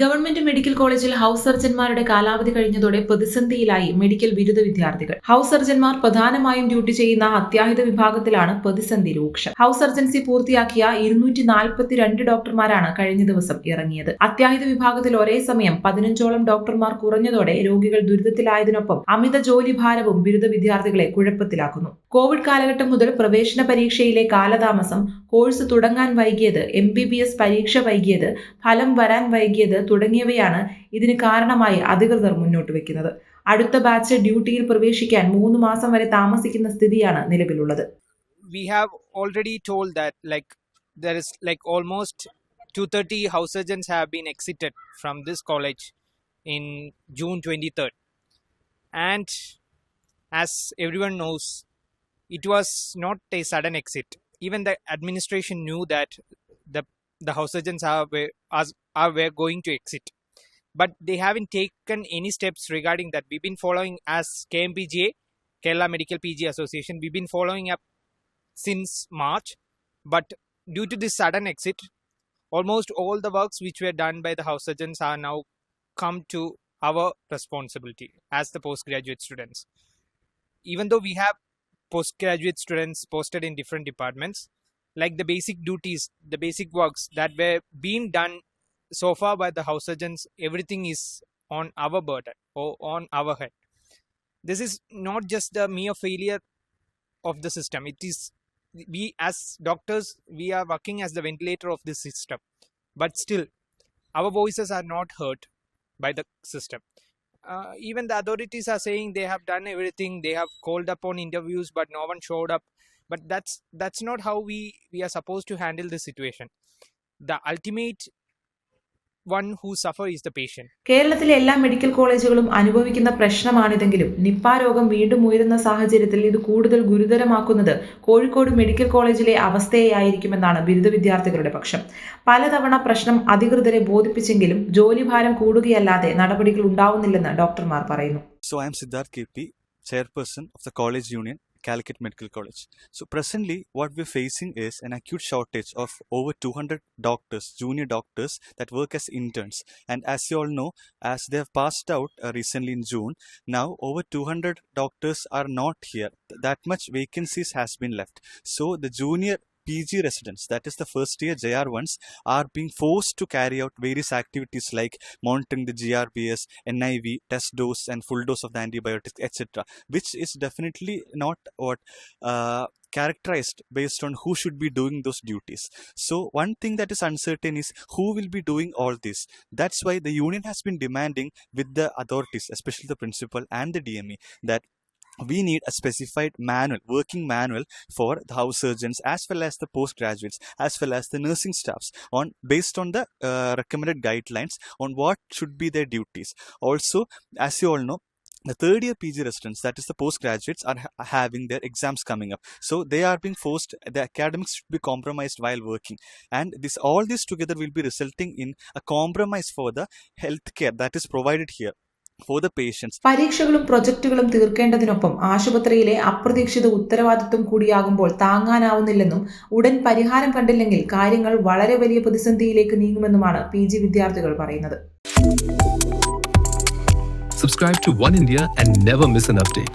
Government medical കോളേജിൽ house സർജന്മാരുടെ കാലാവധി കഴിഞ്ഞതോടെ പ്രതിസന്ധിയിലായി മെഡിക്കൽ ബിരുദ വിദ്യാർത്ഥികൾ. ഹൗസ് സർജൻമാർ പ്രധാനമായും ഡ്യൂട്ടി ചെയ്യുന്ന അത്യാഹിത വിഭാഗത്തിലാണ് പ്രതിസന്ധി രൂക്ഷം. ഹൗസ് സർജൻസി പൂർത്തിയാക്കിയ ഇരുന്നൂറ്റി നാൽപ്പത്തിരണ്ട് ഡോക്ടർമാരാണ് കഴിഞ്ഞ ദിവസം ഇറങ്ങിയത്. അത്യാഹിത വിഭാഗത്തിൽ ഒരേ സമയം പതിനഞ്ചോളം ഡോക്ടർമാർ കുറഞ്ഞതോടെ രോഗികൾ ദുരിതത്തിലായതിനൊപ്പം അമിത ജോലിഭാരവും ബിരുദ വിദ്യാർത്ഥികളെ കുഴപ്പത്തിലാക്കുന്നു. കോവിഡ് കാലഘട്ടം മുതൽ പ്രവേശന പരീക്ഷയിലെ കാലതാമസം കോഴ്സ് തുടങ്ങാൻ വൈകിയത് എം പരീക്ഷ വൈകിയത് ഫലം വരാൻ വൈകിയത് തുടങ്ങിയവയാണ് ഇതിന് കാരണമായി അധികൃതർ മുന്നോട്ട് വെക്കുന്നത് അടുത്ത ബാച്ച് ഡ്യൂട്ടിയിൽ പ്രവേശിക്കാൻ മൂന്ന് മാസം വരെ താമസിക്കുന്ന സ്ഥിതിയാണ് നിലവിലുള്ളത് we have already told that like there is like almost 230 house surgeons have been exited from this college in June 23rd and as everyone knows it was not a sudden exit even the administration knew that the the house surgeons are are, are were going to exit. But they haven't taken any steps regarding that. We've been following as KMPGA Kerala Medical PG Association. We've been following up since March, but due to this sudden exit, almost all the works which were done by the house surgeons are now come to our responsibility as the postgraduate students. Even though we have postgraduate students posted in different departments, like the basic duties, the basic works that were being done so far by the house surgeons, everything is on our burden or on our head. This is not just the mere failure of the system. It is we as doctors we are working as the ventilator of this system but still our voices are not heard by the system uh, even the authorities are saying they have done everything they have called upon interviews but no one showed up but that's that's not how we we are supposed to handle the situation. The ultimate one who suffer is the patient. കേരളത്തിലെ എല്ലാ medical കോളേജുകളും അനുഭവിക്കുന്ന പ്രശ്നമാണിതെങ്കിലും Nipah രോഗം വീണ്ടും ഉയരുന്ന സാഹചര്യത്തിൽ ഇത് കൂടുതൽ ഗുരുതരമാക്കുന്നത് കോഴിക്കോട് മെഡിക്കൽ കോളേജിലെ അവസ്ഥയായിരിക്കുമെന്നാണ് ബിരുദ വിദ്യാർത്ഥികളുടെ പക്ഷം. പലതവണ പ്രശ്നം അധികൃതരെ ബോധിപ്പിച്ചെങ്കിലും ജോലിഭാരം കൂടുകയല്ലാതെ നടപടികൾ ഉണ്ടാവുന്നില്ലെന്ന് ഡോക്ടർമാർ പറയുന്നു. So I am Siddharth P chairperson of the college union, Calicut Medical College. So presently, what we're facing is an acute shortage of over 200 doctors, junior doctors that work as interns. And as you all know, as they have passed out uh, recently in June, now over 200 doctors are not here. Th- That much vacancies has been left. So the junior PG residents, that is the first year JR ones, are being forced to carry out various activities like monitoring the GRBS, NIV, test dose, and full dose of the antibiotics, etc., which is definitely not what uh, characterized based on who should be doing those duties. So, one thing that is uncertain is who will be doing all this. That's why the union has been demanding with the authorities, especially the principal and the DME, that we need a specified manual, working manual for the house surgeons as well as the postgraduates as well as the nursing staffs on based on the uh, recommended guidelines on what should be their duties. Also, as you all know, the third year PG residents, that is the postgraduates, are ha- having their exams coming up. So they are being forced, the academics should be compromised while working. And this all this together will be resulting in a compromise for the healthcare that is provided here for the patients പരീക്ഷകളും പ്രൊജക്ടുകളും തീർക്കേണ്ടതിനൊപ്പം ആശുപത്രിയിലെ അപ്രതീക്ഷിത ഉത്തരവാദിത്വം കൂടിയാകുമ്പോൾ താങ്ങാനാവുന്നില്ലെന്നും ഉടൻ പരിഹാരം കണ്ടില്ലെങ്കിൽ കാര്യങ്ങൾ വളരെ വലിയ പ്രതിസന്ധിയിലേക്ക് നീങ്ങുമെന്നുമാണ് പി ജി വിദ്യാർത്ഥികൾ പറയുന്നത് Subscribe to One India and never miss an update.